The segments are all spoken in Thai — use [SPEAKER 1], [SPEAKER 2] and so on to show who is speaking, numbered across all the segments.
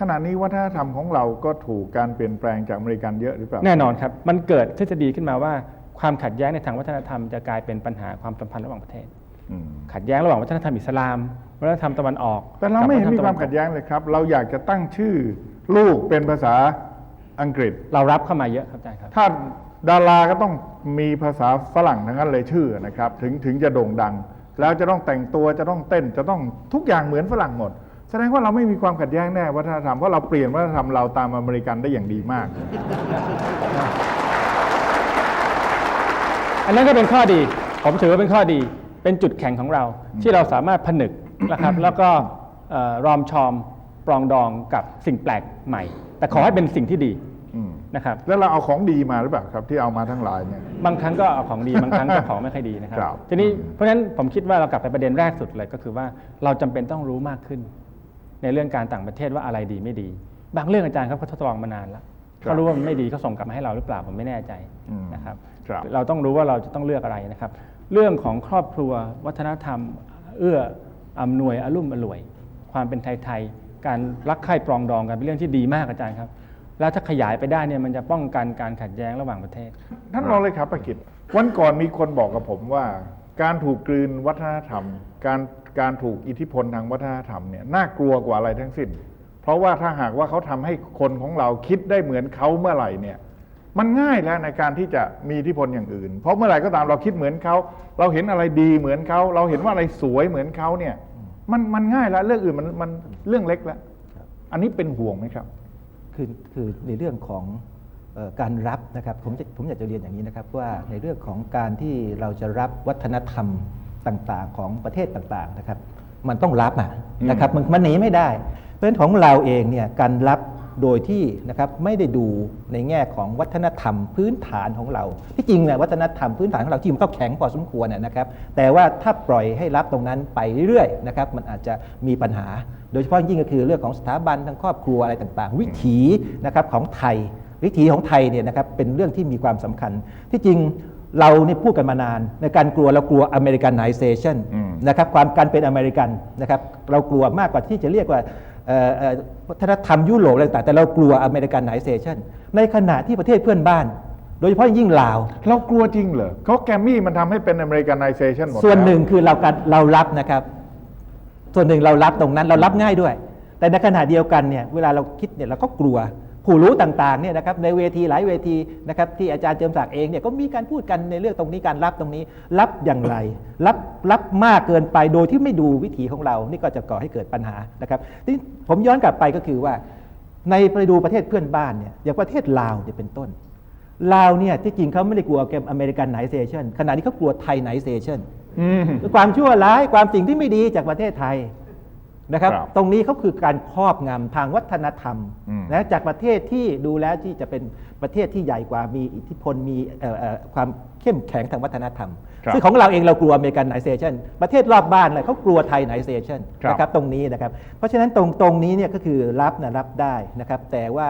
[SPEAKER 1] ขณะนี้วัฒนธรรมของเราก็ถูกการเปลี่ยนแปลงจากอเมริกันเยอะหรือเปล่า
[SPEAKER 2] แน่นอนครับ มันเกิดทฤษฎีขึ้นมาว่า ความขัดแย้งในทางวัฒนธรรมจะกลายเป็นปัญหาความสัมพันธ์ระหว่างประเทศ
[SPEAKER 1] อืม
[SPEAKER 2] ขัดแย้งระหว่างวัฒนธรรมอิสลาม วัฒนธรรมตะวันออก
[SPEAKER 1] แต่เราไม่เห็นมี
[SPEAKER 2] กับ
[SPEAKER 1] ความขัดแย้งเลยครับ เราอยากจะตั้งชื่อลูกเป็นภาษาอังกฤษ
[SPEAKER 2] เรารับเข้ามาเยอะครับอาจารย์ครับ
[SPEAKER 1] ถ้าดาราก็ต้องมีภาษาฝรั่งทั้งนั้นเลยชื่อนะครับ ถึงถึงจะโด่งดัง แล้วจะต้องแต่งตัวจะต้องเต้นจะต้องทุกอย่างเหมือนฝรั่งหมดแส ดงว่าเราไม่มีความขัดแย้งแน่วัฒนธรรมเพราะเราเปลี่ยนวัฒนธรรมเราตามอเมริกันได้อย่างดีมาก
[SPEAKER 2] อันนั้นก็เป็นข้อดี ผมถือว่าเป็นข้อดี เป็นจุดแข็งของเรา ที่เราสามารถผนึกนะครับ แล้วก็เอ่อรอมชอมปรองดองกับสิ่งแปลกใหม่ แต่ขอให้เป็นสิ่งที่ดี
[SPEAKER 1] อืม
[SPEAKER 2] นะครับ
[SPEAKER 1] แล้วเราเอาของดีมาหรือเปล่าครับที่เอามาทั้งหลายเนี่ย
[SPEAKER 2] บางครั้งก็เอาของดีบางครั้งก็ของไม่ค่อยดีนะครับ
[SPEAKER 1] ครับ
[SPEAKER 2] ทีนี้เพราะฉะนั้นผมคิดว่าเรากลับไปประเด็นแรกสุดเลยก็คือว่าเราจำเป็นต้องรู้มากขึ้น ในเรื่องการต่างประเทศว่าอะไรดีไม่ดี บางเรื่องอาจารย์ครับเขาทดลองมานานแล้ว
[SPEAKER 1] ครับ
[SPEAKER 2] เขารู้ว่ามันไม่ดีเขาส่งกลับมาให้เราหรือเปล่าผมไม่แน่ใจ
[SPEAKER 1] อืม
[SPEAKER 2] นะครับ
[SPEAKER 1] ครับ
[SPEAKER 2] เราต้องรู้ว่าเราจะต้องเลือกอะไรนะครับ เรื่องของครอบครัววัฒนธรรม เอื้ออำนวยอรุ่มอร่วย ความเป็นไทยๆการรักใคร่ปรองดองกันเป็นเรื่องที่ดีมากอาจารย์ครับ แล้วถ้าขยายไปได้เนี่ยมันจะป้องกันการขัดแย้งระหว่างประเทศ
[SPEAKER 1] ท่านรองเลยครับประกิตวันก่อนมีคนบอกกับผมว่า การถูกกลืนวัฒนธรรม การ การถูกอิทธิพลทางวัฒนธรรมเนี่ยน่ากลัวกว่าอะไรทั้งสิ้น เพราะว่าถ้าหากว่าเขาทำให้คนของเราคิดได้เหมือนเขาเมื่อไหร่เนี่ยมันง่ายแล้วในการที่จะมีอิทธิพลอย่างอื่น เพราะเมื่อไหร่ก็ตามเราคิดเหมือนเขา เราเห็นอะไรดีเหมือนเขา เราเห็นว่าอะไรสวยเหมือนเขาเนี่ยมันมันง่ายแล้วเรื่องอื่นมันมันเรื่องเล็กแล้ว อันนี้เป็นห่วงไหมครับ
[SPEAKER 3] คือคือในเรื่องของออการรับนะครับผมผมอยากจะเรียนอย่างนี้นะครับว่าในเรื่องของการที่เราจะรับวัฒนธรรม ต่างๆของประเทศต่างๆนะครับ มันต้องรับอะนะครับมันมันหนีไม่ได้ เพราะฉะนั้นของเราเองเนี่ยการรับโดยที่นะครับไม่ได้ดูในแง่ของวัฒนธรรมพื้นฐานของเรา ที่จริงเนี่ยวัฒนธรรมพื้นฐานของเราที่มันก็แข็งพอสมควรนะนะครับ แต่ว่าถ้าปล่อยให้รับตรงนั้นไปเรื่อยๆนะครับมันอาจจะมีปัญหา โดยเฉพาะยิ่งก็คือเรื่องของสถาบันทางครอบครัวอะไรต่างๆ วิถีนะครับของไทย วิถีของไทยเนี่ยนะครับเป็นเรื่องที่มีความสำคัญ ที่จริงเราเนี่ยพูดกันมานาน ในการกลัวเรากลัวอเมริกันไนเซชัน
[SPEAKER 1] อืม
[SPEAKER 3] นะครับความการเป็นอเมริกันนะครับเรากลัวมากกว่าที่จะเรียกว่าเอ่อเอ่อวัฒนธรรมยุโรปอะไรต่างๆแต่เรากลัวอเมริกันไนเซชันในขณะที่ประเทศเพื่อนบ้าน โดยเฉพาะยิ่งลาว
[SPEAKER 1] เรากลัวจริงเหรอเขาแกรมมี่มันทำให้เป็นอเมริกันไนเซชันหมด
[SPEAKER 3] ส่วน
[SPEAKER 1] แล้
[SPEAKER 3] หนึ่งคือเราการเรารับนะครับ ส่วนหนึ่งเรารับตรงนั้นเรารับง่ายด้วย แต่ในขณะเดียวกันเนี่ยเวลาเราคิดเนี่ยเราก็กลัว ผู้รู้ต่างๆเนี่ยนะครับในเวทีหลายเวทีนะครับที่อาจารย์เจิมศักดิ์เองเนี่ยก็มีการพูดกันในเรื่องตรงนี้การรับตรงนี้ รับอย่างไร รับรับมากเกินไปโดยที่ไม่ดูวิถีของเรา นี่ก็จะก่อให้เกิดปัญหานะครับทีนี้ผมย้อนกลับไปก็คือว่า ในไปดูประเทศเพื่อนบ้านเนี่ยอย่างประเทศลาวเนี่ยเป็นต้นลาวเนี่ยที่จริงเขาไม่ได้กลัวเกมอเมริกันไนเซชันขณะนี้เขากลัวไทยไนเซชัน
[SPEAKER 1] อืม
[SPEAKER 3] ความชั่วร้ายความสิ่งที่ไม่ดีจากประเทศไทย นะครับ
[SPEAKER 1] ครับ
[SPEAKER 3] ตรงนี้เขาคือการครอบงำทางวัฒนธรรม
[SPEAKER 1] อืม
[SPEAKER 3] นะจากประเทศที่ดูแล้วที่จะเป็นประเทศที่ใหญ่กว่ามีอิทธิพลมีเอ่อเอ่อความเข้มแข็งทางวัฒนธรรม
[SPEAKER 1] ครับ
[SPEAKER 3] ซึ่งของเราเองเรากลัวอเมริกันไนเซชันประเทศรอบบ้านเลยเขากลัวไทยไนเซชัน
[SPEAKER 1] ครับ
[SPEAKER 3] นะครับตรงนี้นะครับ เพราะฉะนั้นตรงตรงนี้เนี่ยก็คือรับนะรับได้นะครับ แต่ว่า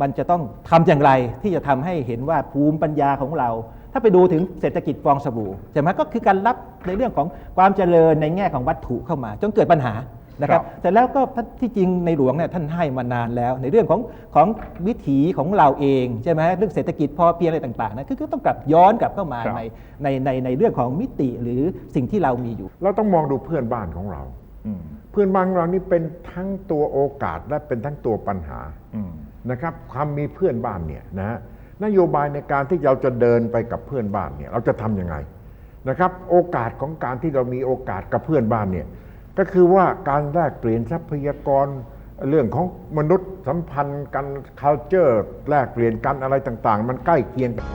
[SPEAKER 3] มันจะต้องทำอย่างไรที่จะทำให้เห็นว่าภูมิปัญญาของเรา ถ้าไปดูถึงเศรษฐกิจฟองสบู่ใช่ไหมก็คือการรับในเรื่องของความเจริญในแง่ของวัตถุเข้ามา จนเกิดปัญหา นะครับ
[SPEAKER 1] ครับ
[SPEAKER 3] แต่แล้วก็ท่านที่จริงในหลวงเนี่ยท่านให้มานานแล้ว ในเรื่องของของวิถีของเราเองใช่ไหมเรื่องเศรษฐกิจพอเพียงอะไรต่างๆนะคือก็ต้องกลับย้อนกลับเข้ามา
[SPEAKER 1] ครับ
[SPEAKER 3] ในในในในเรื่องของมิติหรือสิ่งที่เรามีอยู่
[SPEAKER 4] เราต้องมองดูเพื่อนบ้านของเรา
[SPEAKER 1] อืม
[SPEAKER 4] เพื่อนบ้านของเรานี่เป็นทั้งตัวโอกาสและเป็นทั้งตัวปัญหา
[SPEAKER 1] อืม
[SPEAKER 4] นะครับความมีเพื่อนบ้านเนี่ยนะฮะนโยบายในการที่เราจะเดินไปกับเพื่อนบ้านเนี่ยเราจะทำยังไงนะครับ โอกาสของการที่เรามีโอกาสกับเพื่อนบ้านเนี่ย ก็คือว่าการแลกเปลี่ยนทรัพยากรเรื่องของมนุษย์สัมพันธ์กัน culture แลกเปลี่ยนกันอะไรต่าง ๆ มันใกล้เคียงกัน